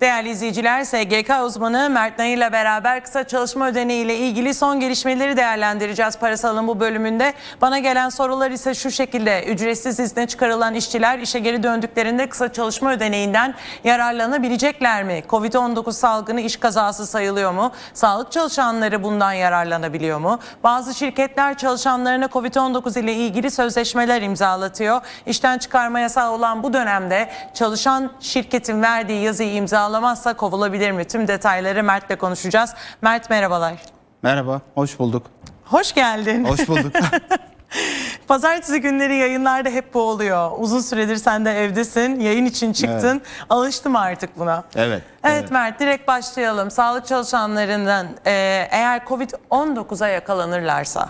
Değerli izleyiciler, SGK uzmanı Mert Nayır ile beraber kısa çalışma ödeneği ile ilgili son gelişmeleri değerlendireceğiz parasalın bu bölümünde. Bana gelen sorular ise şu şekilde. Ücretsiz izne çıkarılan işçiler işe geri döndüklerinde kısa çalışma ödeneğinden yararlanabilecekler mi? Covid-19 salgını iş kazası sayılıyor mu? Sağlık çalışanları bundan yararlanabiliyor mu? Bazı şirketler çalışanlarına Covid-19 ile ilgili sözleşmeler imzalatıyor. İşten çıkarma yasağı olan bu dönemde çalışan şirketin verdiği yazıyı imzalamazsa kovulabilir mi? Tüm detayları Mert'le konuşacağız. Mert merhabalar. Merhaba, hoş bulduk. Hoş geldin. Hoş bulduk. Pazartesi günleri yayınlarda hep bu oluyor. Uzun süredir sen de evdesin. Yayın için çıktın. Alıştım artık buna. Evet, Evet, evet. Mert direkt başlayalım. Sağlık çalışanlarından e, eğer Covid-19'a yakalanırlarsa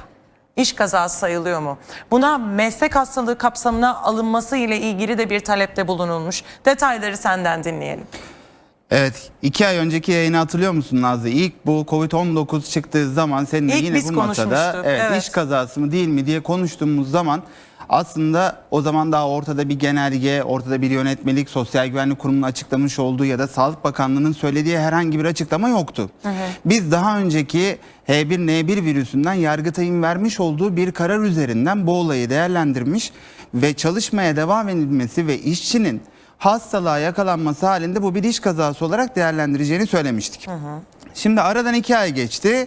iş kazası sayılıyor mu? Buna meslek hastalığı kapsamına alınması ile ilgili de bir talepte bulunulmuş. Detayları senden dinleyelim. Evet, iki ay önceki yayını hatırlıyor musun Nazlı? İlk bu Covid-19 çıktığı zaman seninle İlk yine biz bu masada konuşmuştuk, evet, evet. iş kazası mı değil mi diye konuştuğumuz zaman aslında o zaman daha ortada bir genelge, ortada bir yönetmelik, Sosyal Güvenlik Kurumu'nun açıklamış olduğu ya da Sağlık Bakanlığı'nın söylediği herhangi bir açıklama yoktu. Biz daha önceki H1N1 virüsünden Yargıtay'ın vermiş olduğu bir karar üzerinden bu olayı değerlendirmiş ve çalışmaya devam edilmesi ve işçinin hastalığa yakalanması halinde bu bir iş kazası olarak değerlendireceğini söylemiştik. Şimdi aradan iki ay geçti.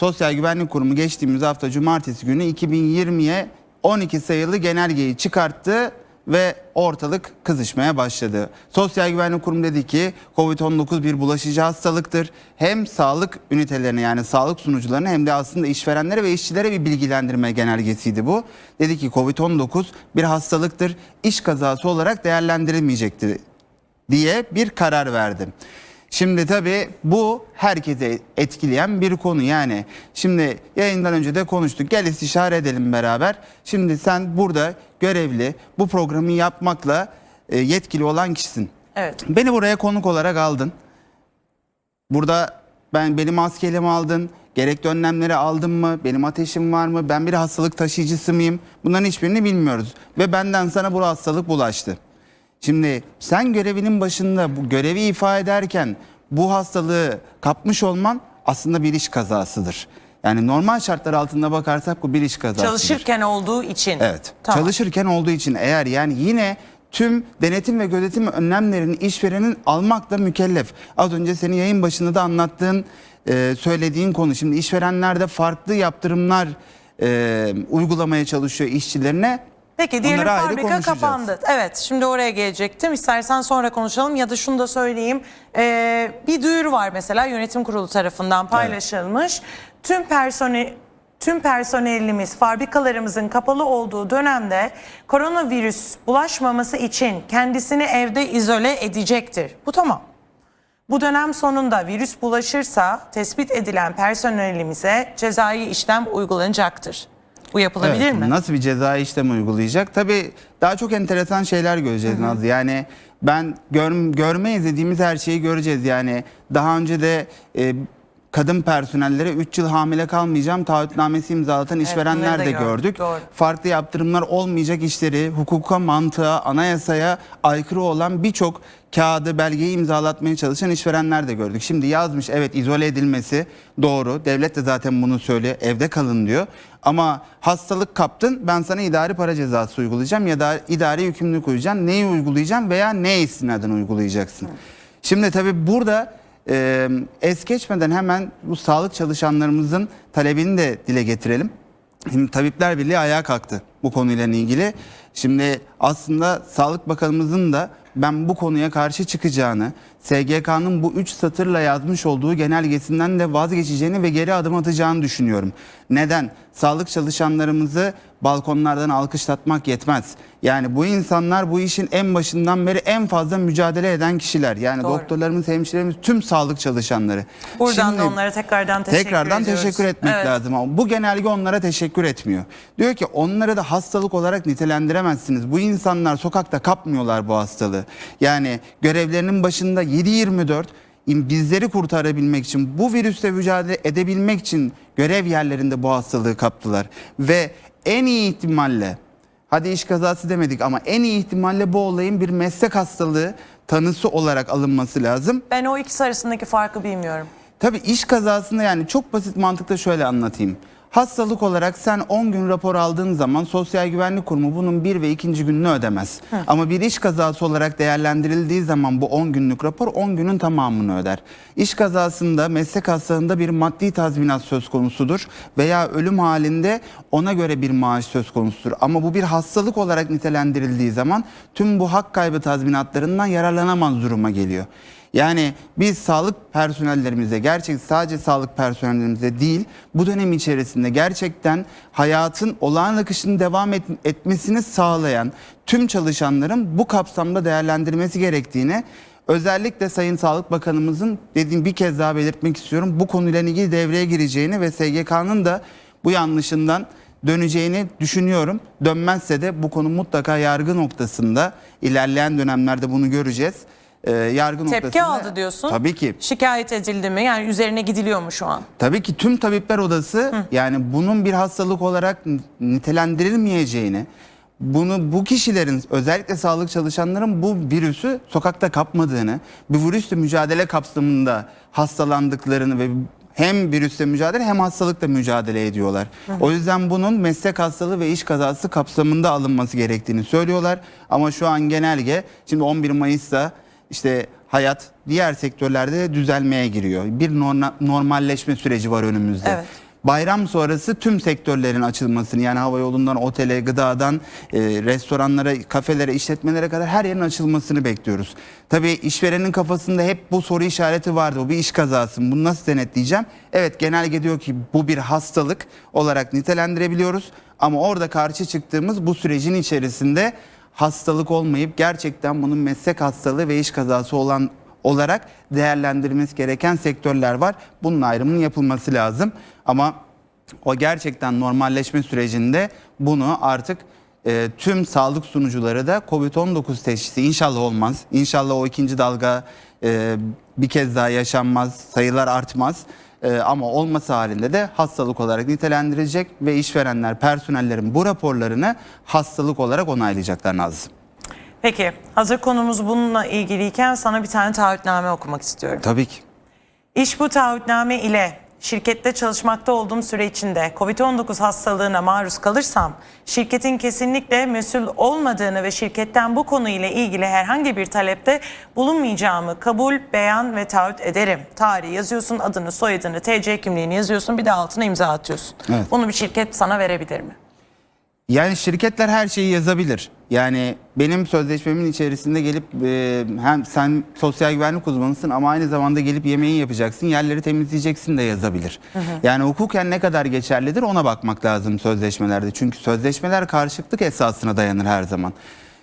Sosyal Güvenlik Kurumu geçtiğimiz hafta cumartesi günü 2020'ye 12 sayılı genelgeyi çıkarttı ve ortalık kızışmaya başladı. Sosyal Güvenlik Kurumu dedi ki Covid-19 bir bulaşıcı hastalıktır. Hem sağlık ünitelerine yani sağlık sunucularına hem de aslında işverenlere ve işçilere bir bilgilendirme genelgesiydi bu. Dedi ki Covid-19 bir hastalıktır. İş kazası olarak değerlendirilmeyecektir diye bir karar verdi. Şimdi tabii bu herkese etkileyen bir konu yani. Şimdi yayından önce de konuştuk. Gel istişare edelim beraber. Şimdi sen burada görevli bu programı yapmakla e, yetkili olan kişisin. Evet. Beni buraya konuk olarak aldın. Burada ben benim maskeyle mi aldın? Gerekli önlemleri aldın mı? Benim ateşim var mı? Ben bir hastalık taşıyıcısı mıyım? Bunların hiçbirini bilmiyoruz. Ve benden sana bu hastalık bulaştı. Şimdi sen görevinin başında bu görevi ifa ederken bu hastalığı kapmış olman aslında bir iş kazasıdır. Yani normal şartlar altında bakarsak bu bir iş kazasıdır. Çalışırken olduğu için. Evet. Tamam. Çalışırken olduğu için eğer yani yine tüm denetim ve gözetim önlemlerini işverenin almakla mükellef. Az önce senin yayın başında da anlattığın, e, söylediğin konu. Şimdi işverenler de farklı yaptırımlar e, uygulamaya çalışıyor işçilerine. Peki diyelim Onları fabrika kapandı. Evet şimdi oraya gelecektim. İstersen sonra konuşalım ya da şunu da söyleyeyim. Ee, bir duyuru var mesela yönetim kurulu tarafından paylaşılmış. Tüm personel tüm personelimiz fabrikalarımızın kapalı olduğu dönemde koronavirüs bulaşmaması için kendisini evde izole edecektir. Bu tamam. Bu dönem sonunda virüs bulaşırsa tespit edilen personelimize cezai işlem uygulanacaktır. Bu yapılabilir Evet, mi? Nasıl bir ceza işlem uygulayacak? Tabii daha çok enteresan şeyler göreceğiz Nazlı. Yani ben gör, görmeyiz dediğimiz her şeyi göreceğiz. Yani daha önce de e, kadın personellere 3 yıl hamile kalmayacağım taahhütnamesi imzalatan işverenler bunları da de gördük, doğru. Farklı yaptırımlar olmayacak işleri hukuka, mantığa, anayasaya aykırı olan birçok kağıdı, belgeyi imzalatmaya çalışan işverenler de gördük. Şimdi yazmış evet izole edilmesi doğru. Devlet de zaten bunu söylüyor. Evde kalın diyor. Ama hastalık kaptın ben sana idari para cezası uygulayacağım ya da idari yükümlülük uygulayacağım. Neyi uygulayacağım veya ne istinaden uygulayacaksın. Şimdi tabii burada e, es geçmeden hemen bu sağlık çalışanlarımızın talebini de dile getirelim. Şimdi Tabipler Birliği ayağa kalktı bu konuyla ilgili. Şimdi aslında Sağlık Bakanımızın da ben bu konuya karşı çıkacağını, SGK'nın bu üç satırla yazmış olduğu genelgesinden de vazgeçeceğini ve geri adım atacağını düşünüyorum. Neden? Sağlık çalışanlarımızı balkonlardan alkışlatmak yetmez. Yani bu insanlar bu işin en başından beri en fazla mücadele eden kişiler. Yani Doğru. doktorlarımız, hemşirelerimiz, tüm sağlık çalışanları. Buradan Şimdi- da onlara tekrardan teşekkür Tekrardan ediyoruz. teşekkür etmek Evet. lazım ama bu genelge onlara teşekkür etmiyor. Diyor ki onları da hastalık olarak nitelendiremezsiniz. Bu insanlar sokakta kapmıyorlar bu hastalığı. Yani görevlerinin başında 7-24 bizleri kurtarabilmek için bu virüsle mücadele edebilmek için görev yerlerinde bu hastalığı kaptılar ve en iyi ihtimalle hadi iş kazası demedik ama en iyi ihtimalle bu olayın bir meslek hastalığı tanısı olarak alınması lazım. Ben o ikisi arasındaki farkı bilmiyorum. Tabii iş kazasında yani çok basit mantıkta şöyle anlatayım. Hastalık olarak sen 10 gün rapor aldığın zaman Sosyal Güvenlik Kurumu bunun bir ve ikinci gününü ödemez. Ama bir iş kazası olarak değerlendirildiği zaman bu 10 günlük rapor 10 günün tamamını öder. İş kazasında meslek hastalığında bir maddi tazminat söz konusudur veya ölüm halinde ona göre bir maaş söz konusudur. Ama bu bir hastalık olarak nitelendirildiği zaman tüm bu hak kaybı tazminatlarından yararlanamaz duruma geliyor. Yani biz sağlık personellerimize gerçek sadece sağlık personellerimize değil bu dönem içerisinde gerçekten hayatın olağan akışının devam et- etmesini sağlayan tüm çalışanların bu kapsamda değerlendirmesi gerektiğini özellikle Sayın Sağlık Bakanımızın dediğim bir kez daha belirtmek istiyorum bu konuyla ilgili devreye gireceğini ve SGK'nın da bu yanlışından döneceğini düşünüyorum. Dönmezse de bu konu mutlaka yargı noktasında ilerleyen dönemlerde bunu göreceğiz. Ee, yargı Tepki noktasında aldı diyorsun. Tabii ki. Şikayet edildi mi? Yani üzerine gidiliyor mu şu an? Tabii ki tüm tabipler odası yani bunun bir hastalık olarak nitelendirilmeyeceğini, bunu bu kişilerin özellikle sağlık çalışanların bu virüsü sokakta kapmadığını, bir virüsle mücadele kapsamında hastalandıklarını ve hem virüsle mücadele hem hastalıkla mücadele ediyorlar. O yüzden bunun meslek hastalığı ve iş kazası kapsamında alınması gerektiğini söylüyorlar. Ama şu an genelge şimdi 11 Mayıs'ta işte hayat diğer sektörlerde de düzelmeye giriyor. Bir norma- normalleşme süreci var önümüzde. Evet. Bayram sonrası tüm sektörlerin açılmasını yani hava yolundan otele, gıdadan, e, restoranlara, kafelere, işletmelere kadar her yerin açılmasını bekliyoruz. Tabii işverenin kafasında hep bu soru işareti vardı. O bir iş kazası mı? Bunu nasıl denetleyeceğim? Evet genelge diyor ki bu bir hastalık olarak nitelendirebiliyoruz. Ama orada karşı çıktığımız bu sürecin içerisinde hastalık olmayıp gerçekten bunun meslek hastalığı ve iş kazası olan olarak değerlendirilmesi gereken sektörler var. Bunun ayrımının yapılması lazım. Ama o gerçekten normalleşme sürecinde bunu artık e, tüm sağlık sunucuları da COVID-19 teşhisi inşallah olmaz. İnşallah o ikinci dalga e, bir kez daha yaşanmaz, sayılar artmaz. E, ama olması halinde de hastalık olarak nitelendirilecek ve işverenler, personellerin bu raporlarını hastalık olarak onaylayacaklar Nazım. Peki hazır konumuz bununla ilgiliyken sana bir tane taahhütname okumak istiyorum. Tabii ki. İş bu taahhütname ile şirkette çalışmakta olduğum süre içinde COVID-19 hastalığına maruz kalırsam şirketin kesinlikle mesul olmadığını ve şirketten bu konuyla ilgili herhangi bir talepte bulunmayacağımı kabul, beyan ve taahhüt ederim. Tarihi yazıyorsun, adını, soyadını, TC kimliğini yazıyorsun, bir de altına imza atıyorsun. Evet. Bunu bir şirket sana verebilir mi? Yani şirketler her şeyi yazabilir. Yani benim sözleşmemin içerisinde gelip e, hem sen sosyal güvenlik uzmanısın ama aynı zamanda gelip yemeği yapacaksın, yerleri temizleyeceksin de yazabilir. Yani hukuken ne kadar geçerlidir ona bakmak lazım sözleşmelerde. Çünkü sözleşmeler karşılıklık esasına dayanır her zaman.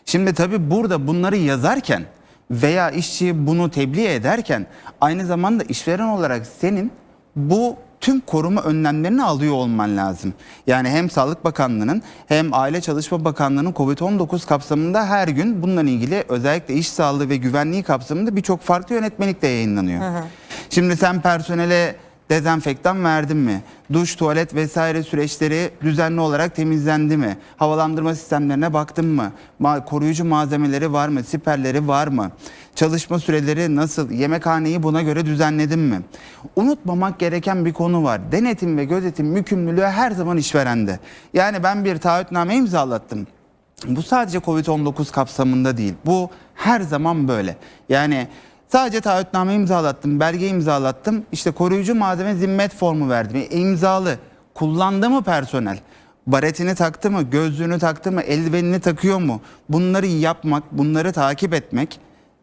Şimdi tabii burada bunları yazarken veya işçiye bunu tebliğ ederken aynı zamanda işveren olarak senin bu tüm koruma önlemlerini alıyor olman lazım. Yani hem Sağlık Bakanlığı'nın hem Aile Çalışma Bakanlığı'nın COVID-19 kapsamında her gün bununla ilgili özellikle iş sağlığı ve güvenliği kapsamında birçok farklı yönetmelik de yayınlanıyor. Şimdi sen personele dezenfektan verdin mi? Duş, tuvalet vesaire süreçleri düzenli olarak temizlendi mi? Havalandırma sistemlerine baktın mı? Ma- koruyucu malzemeleri var mı? Siperleri var mı? Çalışma süreleri nasıl? Yemekhaneyi buna göre düzenledin mi? Unutmamak gereken bir konu var. Denetim ve gözetim mükümlülüğü her zaman işverende. Yani ben bir taahhütname imzalattım. Bu sadece Covid-19 kapsamında değil. Bu her zaman böyle. Yani sadece taahhütname imzalattım, belge imzalattım. İşte koruyucu malzeme zimmet formu verdim. E, imzalı. Kullandı mı personel? Baretini taktı mı? Gözlüğünü taktı mı? Eldivenini takıyor mu? Bunları yapmak, bunları takip etmek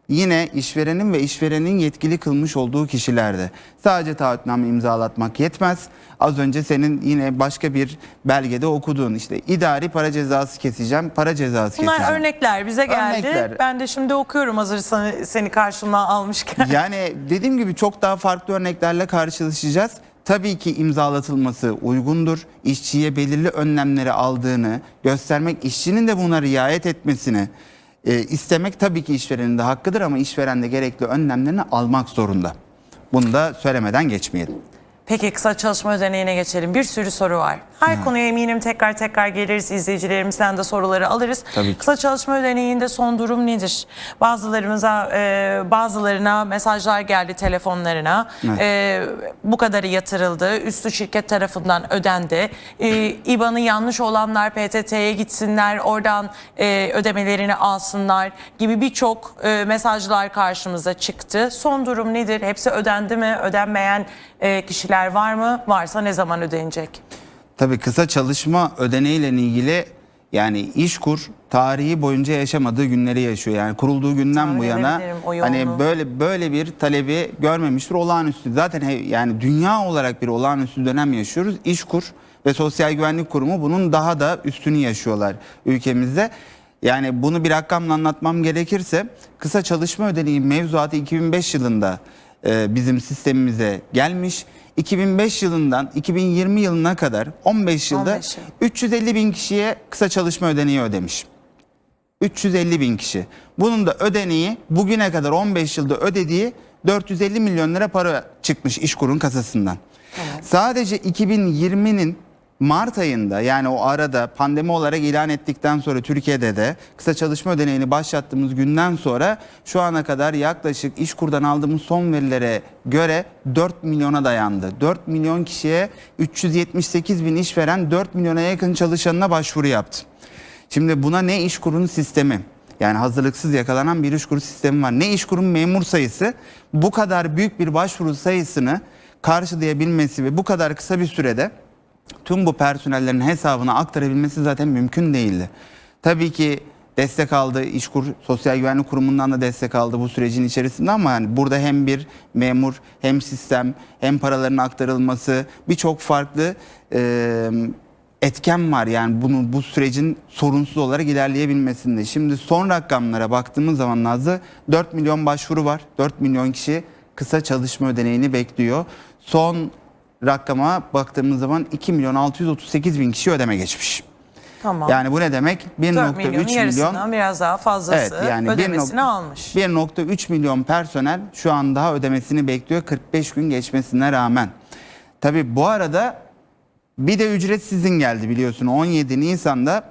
yine işverenin ve işverenin yetkili kılmış olduğu kişilerde. Sadece taahhütname imzalatmak yetmez. Az önce senin yine başka bir belgede okuduğun işte idari para cezası keseceğim, para cezası Bunlar keseceğim. örnekler bize geldi. Örnekler. Ben de şimdi okuyorum hazır seni, seni karşıma almışken. Yani dediğim gibi çok daha farklı örneklerle karşılaşacağız. Tabii ki imzalatılması uygundur. İşçiye belirli önlemleri aldığını göstermek, işçinin de buna riayet etmesini e, istemek tabii ki işverenin de hakkıdır ama işveren de gerekli önlemlerini almak zorunda. Bunu da söylemeden geçmeyelim. Peki kısa çalışma ödeneğine geçelim. Bir sürü soru var. Her konuya eminim tekrar tekrar geliriz. izleyicilerimizden de soruları alırız. Tabii ki. Kısa çalışma ödeneğinde son durum nedir? Bazılarımıza, e, bazılarına mesajlar geldi telefonlarına. Evet. E, bu kadarı yatırıldı. Üstü şirket tarafından ödendi. E, İBAN'ı yanlış olanlar PTT'ye gitsinler, oradan e, ödemelerini alsınlar gibi birçok e, mesajlar karşımıza çıktı. Son durum nedir? Hepsi ödendi mi? Ödenmeyen e, kişiler var mı? Varsa ne zaman ödenecek? Tabii kısa çalışma ödeneğiyle ilgili yani İşkur tarihi boyunca yaşamadığı günleri yaşıyor. Yani kurulduğu günden Tahmin bu yana hani böyle böyle bir talebi görmemiştir. Olağanüstü. Zaten he- yani dünya olarak bir olağanüstü dönem yaşıyoruz. İşkur ve Sosyal Güvenlik Kurumu bunun daha da üstünü yaşıyorlar ülkemizde. Yani bunu bir rakamla anlatmam gerekirse kısa çalışma ödeneği mevzuatı 2005 yılında e, bizim sistemimize gelmiş. 2005 yılından 2020 yılına kadar 15 yılda 15 yıl. 350 bin kişiye kısa çalışma ödeneği ödemiş. 350 bin kişi. Bunun da ödeneği bugüne kadar 15 yılda ödediği 450 milyon lira para çıkmış İşkur'un kasasından. Sadece 2020'nin Mart ayında yani o arada pandemi olarak ilan ettikten sonra Türkiye'de de kısa çalışma ödeneğini başlattığımız günden sonra şu ana kadar yaklaşık İşkur'dan aldığımız son verilere göre 4 milyona dayandı. 4 milyon kişiye 378 bin işveren 4 milyona yakın çalışanına başvuru yaptı. Şimdi buna ne işkurun sistemi yani hazırlıksız yakalanan bir işkur sistemi var. Ne işkurun memur sayısı bu kadar büyük bir başvuru sayısını karşılayabilmesi ve bu kadar kısa bir sürede tüm bu personellerin hesabına aktarabilmesi zaten mümkün değildi. Tabii ki destek aldı. İşkur Sosyal Güvenlik Kurumu'ndan da destek aldı bu sürecin içerisinde ama yani burada hem bir memur hem sistem hem paraların aktarılması birçok farklı e, etken var yani bunun bu sürecin sorunsuz olarak ilerleyebilmesinde. Şimdi son rakamlara baktığımız zaman Nazlı 4 milyon başvuru var. 4 milyon kişi kısa çalışma ödeneğini bekliyor. Son rakama baktığımız zaman 2 milyon 638 bin kişi ödeme geçmiş. Tamam. Yani bu ne demek? 4 1.3 milyonun milyon biraz daha fazlası Evet, yani ödemesini nok- almış. 1.3 milyon personel şu an daha ödemesini bekliyor 45 gün geçmesine rağmen. Tabi bu arada bir de ücretsiz izin geldi biliyorsun 17 Nisan'da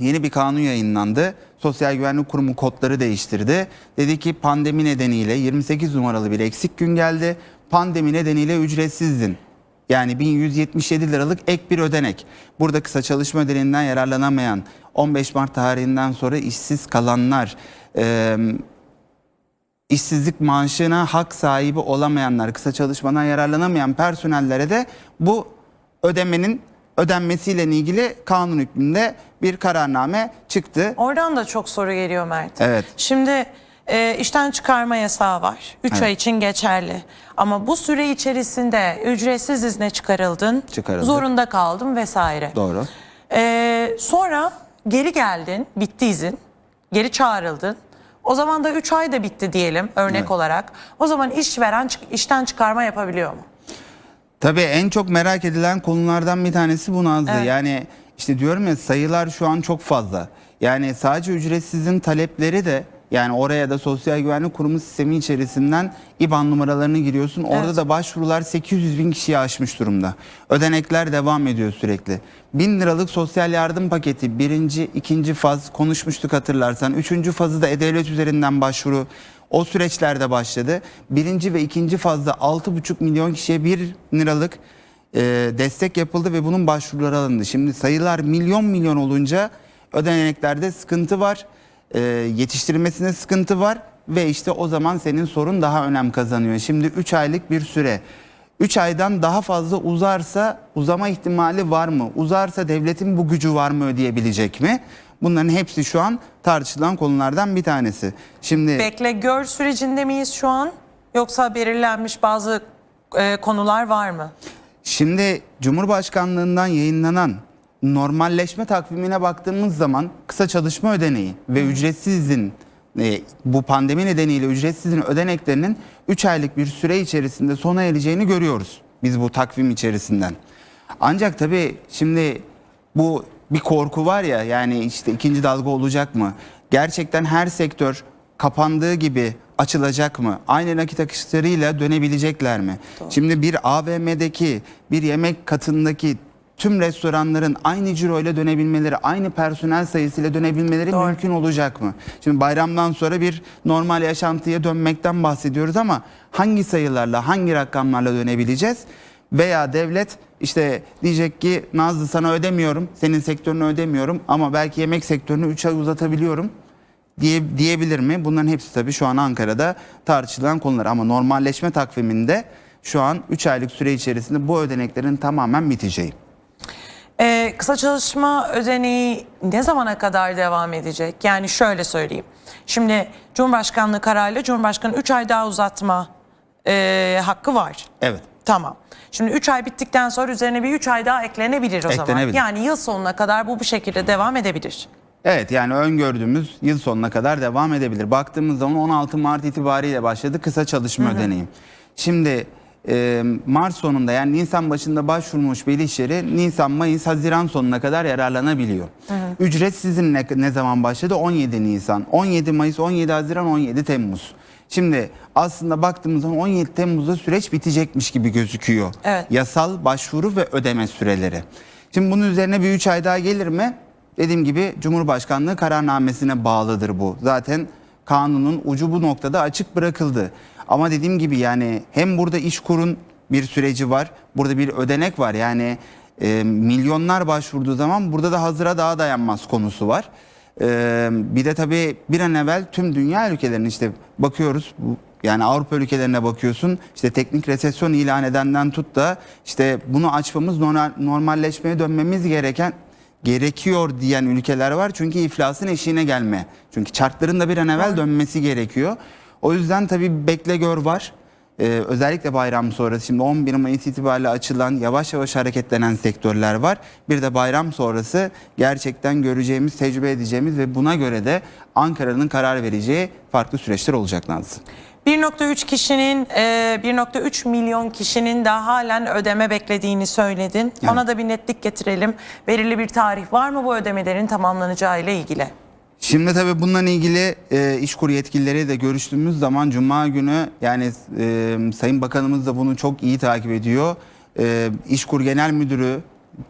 yeni bir kanun yayınlandı. Sosyal Güvenlik Kurumu kodları değiştirdi. Dedi ki pandemi nedeniyle 28 numaralı bir eksik gün geldi. Pandemi nedeniyle ücretsiz izin. Yani 1177 liralık ek bir ödenek. Burada kısa çalışma ödeneğinden yararlanamayan 15 Mart tarihinden sonra işsiz kalanlar, eee işsizlik maaşına hak sahibi olamayanlar, kısa çalışmadan yararlanamayan personellere de bu ödemenin ödenmesiyle ilgili kanun hükmünde bir kararname çıktı. Oradan da çok soru geliyor Mert. Evet. Şimdi e, işten çıkarma yasağı var. 3 Evet. ay için geçerli. Ama bu süre içerisinde ücretsiz izne çıkarıldın. Çıkarıldık. Zorunda kaldın vesaire. Doğru. E, sonra geri geldin, bitti izin. Geri çağrıldın. O zaman da 3 ay da bitti diyelim örnek Evet. olarak. O zaman işveren işten çıkarma yapabiliyor mu? Tabii en çok merak edilen konulardan bir tanesi bu Nazlı. Evet. Yani işte diyorum ya sayılar şu an çok fazla. Yani sadece ücretsizin talepleri de yani oraya da Sosyal Güvenlik Kurumu sistemi içerisinden IBAN numaralarını giriyorsun. Orada Evet. da başvurular 800 bin kişiyi aşmış durumda. Ödenekler devam ediyor sürekli. 1000 liralık sosyal yardım paketi birinci, ikinci faz konuşmuştuk hatırlarsan. Üçüncü fazı da E-Devlet üzerinden başvuru o süreçlerde başladı. Birinci ve ikinci fazda 6,5 milyon kişiye 1 liralık e, destek yapıldı ve bunun başvuruları alındı. Şimdi sayılar milyon milyon olunca ödeneklerde sıkıntı var. E, yetiştirilmesine sıkıntı var ve işte o zaman senin sorun daha önem kazanıyor. Şimdi 3 aylık bir süre. 3 aydan daha fazla uzarsa uzama ihtimali var mı? Uzarsa devletin bu gücü var mı ödeyebilecek mi? Bunların hepsi şu an tartışılan konulardan bir tanesi. Şimdi Bekle gör sürecinde miyiz şu an? Yoksa belirlenmiş bazı e, konular var mı? Şimdi Cumhurbaşkanlığından yayınlanan normalleşme takvimine baktığımız zaman kısa çalışma ödeneği ve ücretsiz izin e, bu pandemi nedeniyle ücretsiz izin ödeneklerinin 3 aylık bir süre içerisinde sona ereceğini görüyoruz biz bu takvim içerisinden. Ancak tabii şimdi bu bir korku var ya yani işte ikinci dalga olacak mı? Gerçekten her sektör kapandığı gibi açılacak mı? Aynı nakit akışlarıyla dönebilecekler mi? Şimdi bir AVM'deki bir yemek katındaki tüm restoranların aynı ciro ile dönebilmeleri, aynı personel sayısıyla dönebilmeleri Doğru. mümkün olacak mı? Şimdi bayramdan sonra bir normal yaşantıya dönmekten bahsediyoruz ama hangi sayılarla, hangi rakamlarla dönebileceğiz? Veya devlet işte diyecek ki Nazlı sana ödemiyorum, senin sektörünü ödemiyorum ama belki yemek sektörünü 3 ay uzatabiliyorum diye, diyebilir mi? Bunların hepsi tabii şu an Ankara'da tartışılan konular ama normalleşme takviminde şu an 3 aylık süre içerisinde bu ödeneklerin tamamen biteceği. Ee, kısa çalışma ödeneği ne zamana kadar devam edecek? Yani şöyle söyleyeyim. Şimdi Cumhurbaşkanlığı kararıyla Cumhurbaşkanı 3 ay daha uzatma e, hakkı var. Evet. Tamam. Şimdi 3 ay bittikten sonra üzerine bir 3 ay daha eklenebilir o zaman. Eklenebilir. Yani yıl sonuna kadar bu bu şekilde devam edebilir. Evet yani öngördüğümüz yıl sonuna kadar devam edebilir. Baktığımız zaman 16 Mart itibariyle başladı kısa çalışma ödeneği. Şimdi e, Mart sonunda yani Nisan başında başvurmuş bir iş yeri Nisan, Mayıs, Haziran sonuna kadar yararlanabiliyor. Ücret sizin ne, ne zaman başladı? 17 Nisan, 17 Mayıs, 17 Haziran, 17 Temmuz. Şimdi aslında baktığımız zaman 17 Temmuz'da süreç bitecekmiş gibi gözüküyor. Evet. Yasal başvuru ve ödeme süreleri. Şimdi bunun üzerine bir 3 ay daha gelir mi? Dediğim gibi Cumhurbaşkanlığı kararnamesine bağlıdır bu. Zaten kanunun ucu bu noktada açık bırakıldı. Ama dediğim gibi yani hem burada iş kurun bir süreci var. Burada bir ödenek var. Yani e, milyonlar başvurduğu zaman burada da hazıra daha dayanmaz konusu var. E, bir de tabii bir an evvel tüm dünya ülkelerinin işte bakıyoruz yani Avrupa ülkelerine bakıyorsun işte teknik resesyon ilan edenden tut da işte bunu açmamız normal, normalleşmeye dönmemiz gereken gerekiyor diyen ülkeler var. Çünkü iflasın eşiğine gelme. Çünkü çarkların da bir an evvel dönmesi gerekiyor. O yüzden tabii bekle gör var. Ee, özellikle bayram sonrası şimdi 11 Mayıs itibariyle açılan yavaş yavaş hareketlenen sektörler var. Bir de bayram sonrası gerçekten göreceğimiz, tecrübe edeceğimiz ve buna göre de Ankara'nın karar vereceği farklı süreçler olacak Nazlı. 1.3 kişinin, e, 1.3 milyon kişinin daha halen ödeme beklediğini söyledin. Evet. Ona da bir netlik getirelim. Belirli bir tarih var mı bu ödemelerin tamamlanacağı ile ilgili? Şimdi tabii bununla ilgili e, İşkur yetkilileri de görüştüğümüz zaman Cuma günü yani e, Sayın Bakanımız da bunu çok iyi takip ediyor. E, İşkur Genel Müdürü,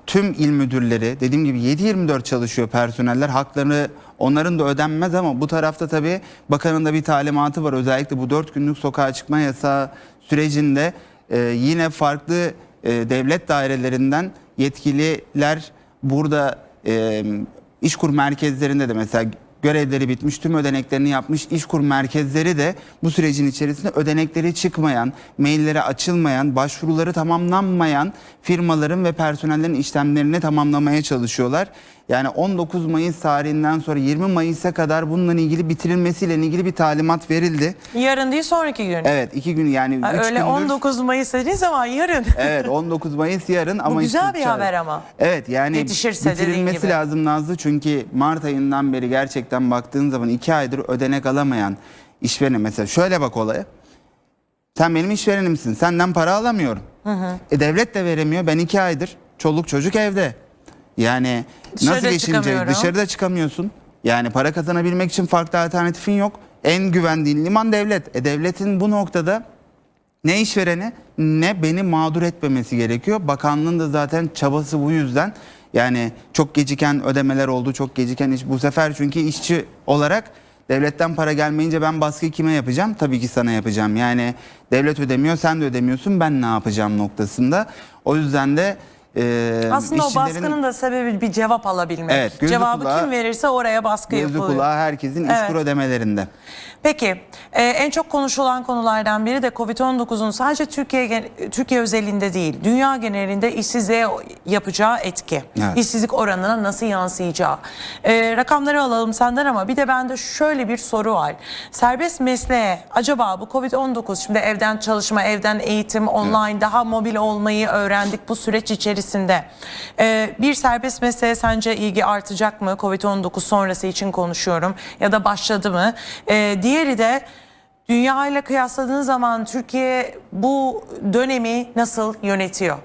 tüm il müdürleri dediğim gibi 7-24 çalışıyor personeller. Haklarını onların da ödenmez ama bu tarafta tabii bakanın da bir talimatı var. Özellikle bu 4 günlük sokağa çıkma yasağı sürecinde e, yine farklı e, devlet dairelerinden yetkililer burada e, İşkur merkezlerinde de mesela görevleri bitmiş, tüm ödeneklerini yapmış İşkur merkezleri de bu sürecin içerisinde ödenekleri çıkmayan, mailleri açılmayan, başvuruları tamamlanmayan firmaların ve personellerin işlemlerini tamamlamaya çalışıyorlar. Yani 19 Mayıs tarihinden sonra 20 Mayıs'a kadar bununla ilgili bitirilmesiyle ilgili bir talimat verildi. Yarın değil sonraki gün. Evet iki gün yani Ha, üç Öyle gündür- 19 Mayıs dediğin zaman yarın. Evet 19 Mayıs yarın ama güzel işte bir haber ama. Evet yani Yetişirse bitirilmesi lazım Nazlı çünkü Mart ayından beri gerçekten baktığın zaman 2 aydır ödenek alamayan işverene mesela şöyle bak olaya. Sen benim işverenimsin senden para alamıyorum. E devlet de veremiyor ben 2 aydır çoluk çocuk evde. Yani Dışarıda nasıl geçinecek çıkamıyorum. dışarıda çıkamıyorsun. Yani para kazanabilmek için farklı alternatifin yok. En güvendiğin liman devlet. E devletin bu noktada ne işvereni ne beni mağdur etmemesi gerekiyor. Bakanlığın da zaten çabası bu yüzden. Yani çok geciken ödemeler oldu, çok geciken iş. Bu sefer çünkü işçi olarak devletten para gelmeyince ben baskı kime yapacağım? Tabii ki sana yapacağım. Yani devlet ödemiyor, sen de ödemiyorsun. Ben ne yapacağım noktasında. O yüzden de e, Aslında o işçilerin baskının da sebebi bir cevap alabilmek. Evet, gözü Cevabı kulağı- kim verirse oraya baskı gözü yapılıyor. kulağı herkesin Evet. işkur ödemelerinde. Peki e, en çok konuşulan konulardan biri de Covid-19'un sadece Türkiye gen- Türkiye özelinde değil dünya genelinde işsizliğe yapacağı etki. Evet. İşsizlik oranına nasıl yansıyacağı. E, rakamları alalım senden ama bir de bende şöyle bir soru var. Serbest mesleğe acaba bu Covid-19 şimdi evden çalışma, evden eğitim, online daha mobil olmayı öğrendik bu süreç içerisinde. E, bir serbest mesleğe sence ilgi artacak mı? Covid-19 sonrası için konuşuyorum ya da başladı mı? E, diğeri de dünya ile kıyasladığın zaman Türkiye bu dönemi nasıl yönetiyor?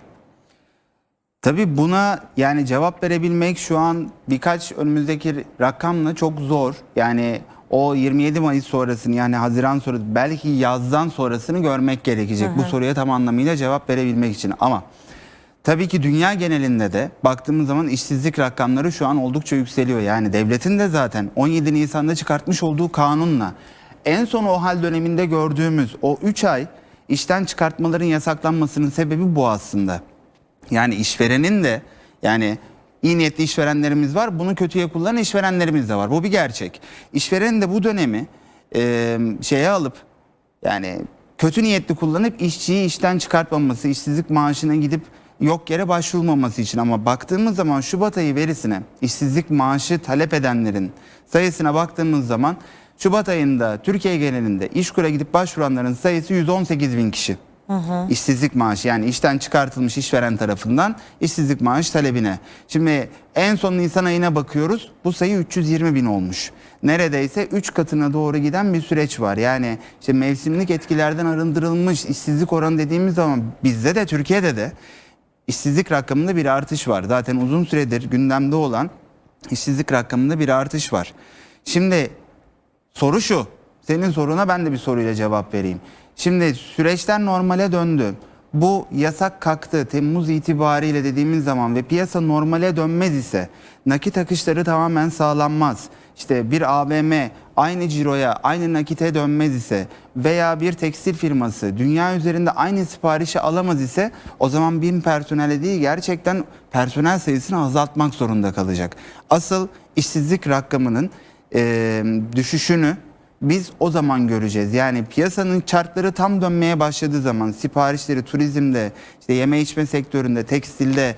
Tabii buna yani cevap verebilmek şu an birkaç önümüzdeki rakamla çok zor. Yani o 27 Mayıs sonrasını yani Haziran sonrası belki yazdan sonrasını görmek gerekecek. Bu soruya tam anlamıyla cevap verebilmek için ama Tabii ki dünya genelinde de baktığımız zaman işsizlik rakamları şu an oldukça yükseliyor. Yani devletin de zaten 17 Nisan'da çıkartmış olduğu kanunla en son o hal döneminde gördüğümüz o 3 ay işten çıkartmaların yasaklanmasının sebebi bu aslında. Yani işverenin de yani iyi niyetli işverenlerimiz var. Bunu kötüye kullanan işverenlerimiz de var. Bu bir gerçek. İşverenin de bu dönemi e, şeye alıp yani kötü niyetli kullanıp işçiyi işten çıkartmaması, işsizlik maaşına gidip yok yere başvurulmaması için ama baktığımız zaman Şubat ayı verisine işsizlik maaşı talep edenlerin sayısına baktığımız zaman Şubat ayında Türkiye genelinde İşkur'a gidip başvuranların sayısı 118 bin kişi. İşsizlik maaşı yani işten çıkartılmış işveren tarafından işsizlik maaşı talebine. Şimdi en son Nisan ayına bakıyoruz bu sayı 320 bin olmuş. Neredeyse 3 katına doğru giden bir süreç var. Yani işte mevsimlik etkilerden arındırılmış işsizlik oranı dediğimiz zaman bizde de Türkiye'de de işsizlik rakamında bir artış var. Zaten uzun süredir gündemde olan işsizlik rakamında bir artış var. Şimdi Soru şu. Senin soruna ben de bir soruyla cevap vereyim. Şimdi süreçler normale döndü. Bu yasak kalktı Temmuz itibariyle dediğimiz zaman ve piyasa normale dönmez ise nakit akışları tamamen sağlanmaz. İşte bir AVM aynı ciroya aynı nakite dönmez ise veya bir tekstil firması dünya üzerinde aynı siparişi alamaz ise o zaman bin personele değil gerçekten personel sayısını azaltmak zorunda kalacak. Asıl işsizlik rakamının e, düşüşünü biz o zaman göreceğiz. Yani piyasanın çarkları tam dönmeye başladığı zaman siparişleri turizmde, işte yeme içme sektöründe, tekstilde,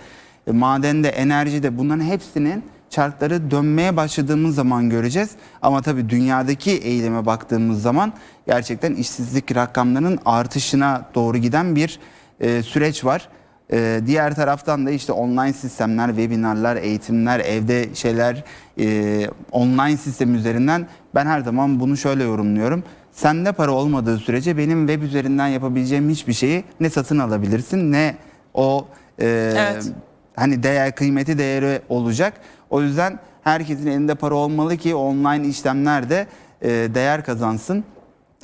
e, madende, enerjide bunların hepsinin çarkları dönmeye başladığımız zaman göreceğiz. Ama tabii dünyadaki eğilime baktığımız zaman gerçekten işsizlik rakamlarının artışına doğru giden bir e, süreç var. Ee, diğer taraftan da işte online sistemler, webinarlar, eğitimler, evde şeyler e, online sistem üzerinden ben her zaman bunu şöyle yorumluyorum. Sende para olmadığı sürece benim web üzerinden yapabileceğim hiçbir şeyi ne satın alabilirsin ne o e, Evet. hani değer kıymeti değeri olacak. O yüzden herkesin elinde para olmalı ki online işlemler de e, değer kazansın.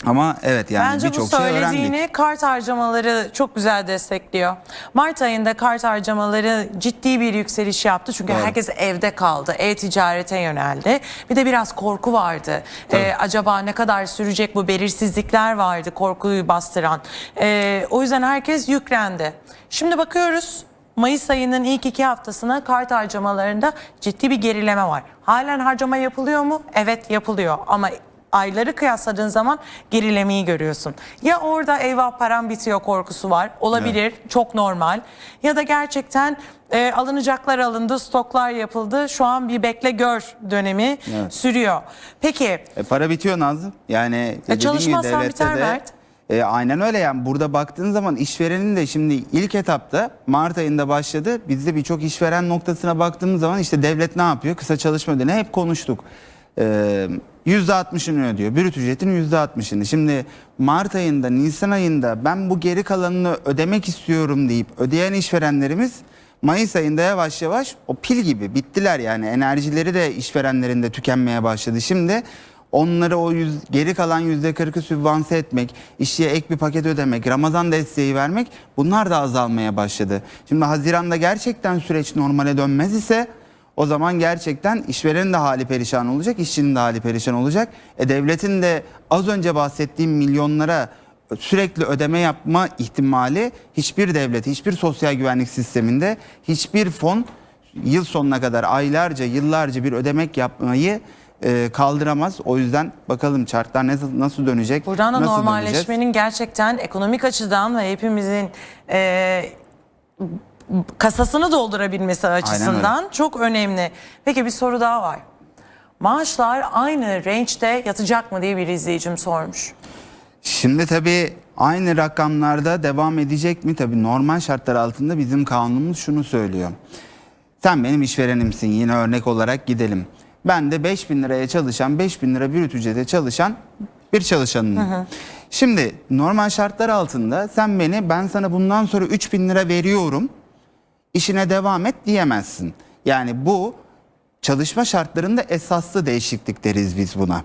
Ama evet yani Bence bu birçok şey söylediğini öğrendik. kart harcamaları çok güzel destekliyor. Mart ayında kart harcamaları ciddi bir yükseliş yaptı. Çünkü Doğru. herkes evde kaldı. E-ticarete yöneldi. Bir de biraz korku vardı. Ee, acaba ne kadar sürecek bu belirsizlikler vardı korkuyu bastıran. Ee, o yüzden herkes yüklendi. Şimdi bakıyoruz Mayıs ayının ilk iki haftasına kart harcamalarında ciddi bir gerileme var. Halen harcama yapılıyor mu? Evet yapılıyor ama ayları kıyasladığın zaman gerilemeyi görüyorsun. Ya orada eyvah param bitiyor korkusu var. Olabilir. Çok normal. Ya da gerçekten e, alınacaklar alındı, stoklar yapıldı. Şu an bir bekle gör dönemi Evet. sürüyor. Peki E, para bitiyor Nazlı. Yani gibi çalışmazsan biter de- Mert. E, aynen öyle yani burada baktığın zaman işverenin de şimdi ilk etapta Mart ayında başladı. Bizde birçok işveren noktasına baktığımız zaman işte devlet ne yapıyor? Kısa çalışma ödeneği hep konuştuk. E, %60'ını ödüyor. Brüt ücretin %60'ını. Şimdi Mart ayında, Nisan ayında ben bu geri kalanını ödemek istiyorum deyip ödeyen işverenlerimiz Mayıs ayında yavaş yavaş o pil gibi bittiler yani enerjileri de işverenlerin de tükenmeye başladı. Şimdi onları o yüz, geri kalan yüzde kırkı sübvanse etmek, işçiye ek bir paket ödemek, Ramazan desteği vermek bunlar da azalmaya başladı. Şimdi Haziran'da gerçekten süreç normale dönmez ise o zaman gerçekten işverenin de hali perişan olacak, işçinin de hali perişan olacak. E devletin de az önce bahsettiğim milyonlara sürekli ödeme yapma ihtimali hiçbir devlet, hiçbir sosyal güvenlik sisteminde, hiçbir fon yıl sonuna kadar aylarca, yıllarca bir ödemek yapmayı e, kaldıramaz. O yüzden bakalım çarklar nasıl, nasıl dönecek? Buradan da nasıl döneceğiz? normalleşmenin gerçekten ekonomik açıdan ve hepimizin e, kasasını doldurabilmesi açısından çok önemli. Peki bir soru daha var. Maaşlar aynı range'de yatacak mı diye bir izleyicim sormuş. Şimdi tabii aynı rakamlarda devam edecek mi? Tabii normal şartlar altında bizim kanunumuz şunu söylüyor. Sen benim işverenimsin yine örnek olarak gidelim. Ben de 5 bin liraya çalışan 5 bin lira brüt ücrete çalışan bir çalışanım. Şimdi normal şartlar altında sen beni ben sana bundan sonra 3 bin lira veriyorum işine devam et diyemezsin. Yani bu çalışma şartlarında esaslı değişiklik deriz biz buna.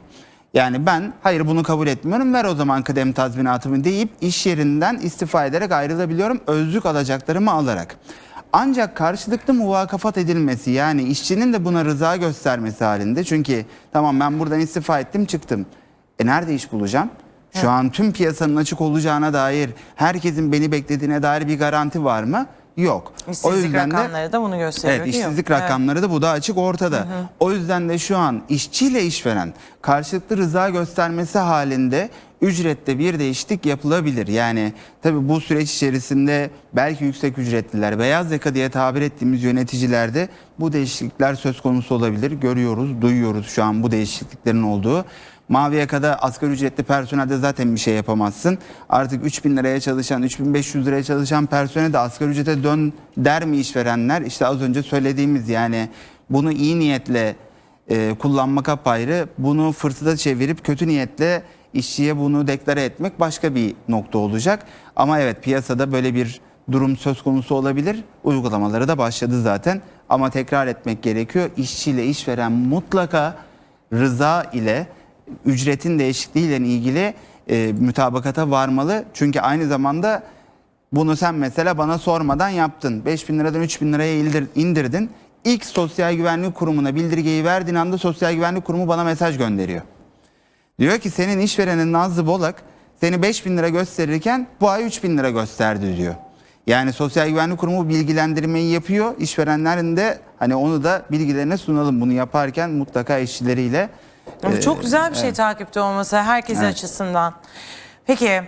Yani ben hayır bunu kabul etmiyorum ver o zaman kıdem tazminatımı deyip iş yerinden istifa ederek ayrılabiliyorum özlük alacaklarımı alarak. Ancak karşılıklı muvakafat edilmesi yani işçinin de buna rıza göstermesi halinde. Çünkü tamam ben buradan istifa ettim çıktım. E nerede iş bulacağım? Şu an tüm piyasanın açık olacağına dair herkesin beni beklediğine dair bir garanti var mı? Yok. İşsizlik rakamları da bunu gösteriyor Evet işsizlik Evet. rakamları da bu da açık ortada. O yüzden de şu an işçiyle işveren karşılıklı rıza göstermesi halinde ücrette bir değişiklik yapılabilir. Yani tabii bu süreç içerisinde belki yüksek ücretliler, beyaz yaka diye tabir ettiğimiz yöneticilerde bu değişiklikler söz konusu olabilir. Görüyoruz, duyuyoruz şu an bu değişikliklerin olduğu. Mavi yakada asgari ücretli personelde zaten bir şey yapamazsın. Artık 3000 liraya çalışan, 3500 liraya çalışan personel de asgari ücrete dön der mi işverenler? İşte az önce söylediğimiz yani bunu iyi niyetle e, kullanmak apayrı, bunu fırsata çevirip kötü niyetle işçiye bunu deklare etmek başka bir nokta olacak. Ama evet piyasada böyle bir durum söz konusu olabilir. Uygulamaları da başladı zaten. Ama tekrar etmek gerekiyor. İşçiyle işveren mutlaka rıza ile ücretin değişikliğiyle ilgili e, mütabakata varmalı. Çünkü aynı zamanda bunu sen mesela bana sormadan yaptın. 5000 liradan 3000 liraya indir- indirdin. İlk Sosyal Güvenlik Kurumu'na bildirgeyi verdiğin anda Sosyal Güvenlik Kurumu bana mesaj gönderiyor. Diyor ki senin işverenin Nazlı Bolak seni 5000 lira gösterirken bu ay 3000 lira gösterdi diyor. Yani Sosyal Güvenlik Kurumu bilgilendirmeyi yapıyor. İşverenlerin de hani onu da bilgilerine sunalım. Bunu yaparken mutlaka işçileriyle. Bu e, çok güzel bir şey takipte olması herkesin Evet. açısından. Peki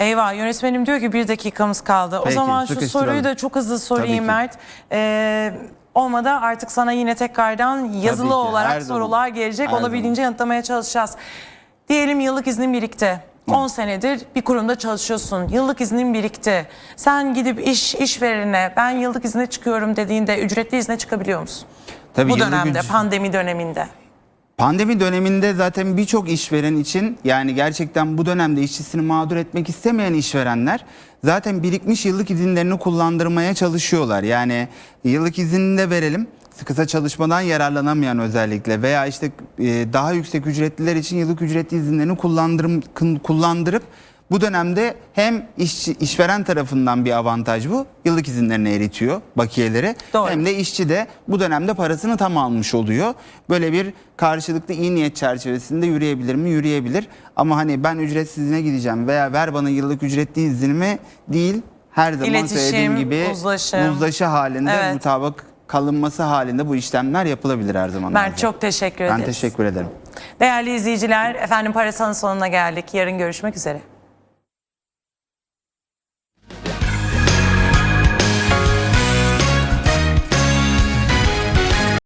eyvah yönetmenim diyor ki bir dakikamız kaldı. o Peki, zaman şu soruyu da çok hızlı sorayım. Mert. Ee, olmadı artık sana yine tekrardan yazılı ki, olarak zaman. sorular gelecek. Her Olabildiğince yanıtlamaya çalışacağız. Diyelim yıllık iznin birikti. 10 senedir bir kurumda çalışıyorsun. Yıllık iznin birikti. Sen gidip iş işverene ben yıllık izne çıkıyorum dediğinde ücretli izne çıkabiliyor musun? Tabii Bu dönemde, üc- pandemi döneminde. Pandemi döneminde zaten birçok işveren için yani gerçekten bu dönemde işçisini mağdur etmek istemeyen işverenler zaten birikmiş yıllık izinlerini kullandırmaya çalışıyorlar. Yani yıllık izinini de verelim. Kısa çalışmadan yararlanamayan özellikle veya işte e, daha yüksek ücretliler için yıllık ücretli izinlerini kullandırıp bu dönemde hem işçi, işveren tarafından bir avantaj bu. Yıllık izinlerini eritiyor bakiyeleri. Doğru. Hem de işçi de bu dönemde parasını tam almış oluyor. Böyle bir karşılıklı iyi niyet çerçevesinde yürüyebilir mi? Yürüyebilir. Ama hani ben ücretsizine gideceğim veya ver bana yıllık ücretli iznimi değil. Her zaman İletişim, söylediğim gibi uzlaşı. uzlaşı halinde Evet. mutabık kalınması halinde bu işlemler yapılabilir her zaman. Mert çok teşekkür Ben ederiz. teşekkür ederim. Değerli izleyiciler, efendim parasanın sonuna geldik. Yarın görüşmek üzere.